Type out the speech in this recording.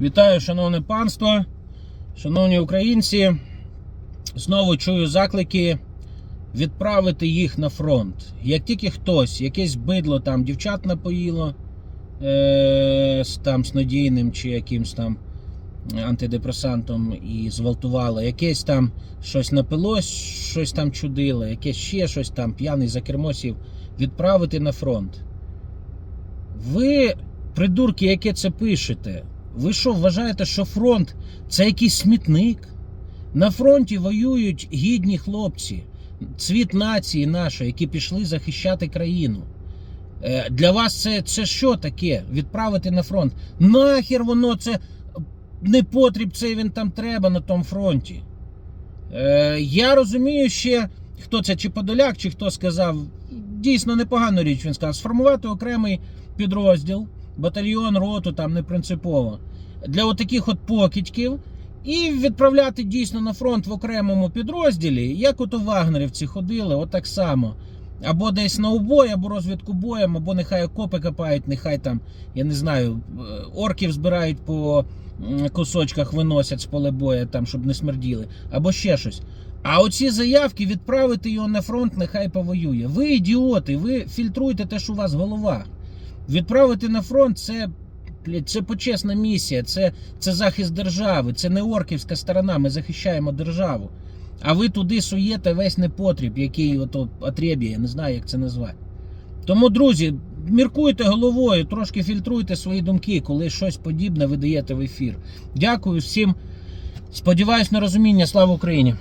Вітаю, шановне панство, шановні українці. Знову чую заклики відправити їх на фронт. Як тільки хтось, якесь бидло там дівчат напоїло е- з там снодійним чи якимсь там антидепресантом і зґвалтувало, якесь там щось напилось, щось там чудило, якесь ще щось там, п'яний за кермо сів, відправити на фронт. Ви, придурки, яке це пишете, ви що вважаєте, що фронт це якийсь смітник? На фронті воюють гідні хлопці, цвіт нації нашої, які пішли захищати країну. Е, Для вас це, це що таке? Відправити на фронт? Нахер воно це не потріб, це він там треба на тому фронті. Е, я розумію ще, хто це, чи Подоляк, чи хто сказав, дійсно непогану річ він сказав, сформувати окремий підрозділ, батальйон, роту, там не принципово, для отаких от покидьків, і відправляти дійсно на фронт в окремому підрозділі, як от у вагнерівці ходили, от так само. Або десь на убой, або розвідку боєм, або нехай окопи копають, нехай там, я не знаю, е, орків збирають по кусочках, виносять з поле бою, там, щоб не смерділи, або ще щось. А оці заявки відправити його на фронт, нехай повоює. Ви ідіоти, ви фільтруєте те, що у вас в головах. Відправити на фронт це, це почесна місія, це, це захист держави, це не орківська сторона, ми захищаємо державу. А ви туди суєте весь непотріб, який ото отреб'є, я не знаю, як це назвати. Тому, друзі, міркуйте головою, трошки фільтруйте свої думки, коли щось подібне ви даєте в ефір. Дякую всім. Сподіваюсь на розуміння. Слава Україні!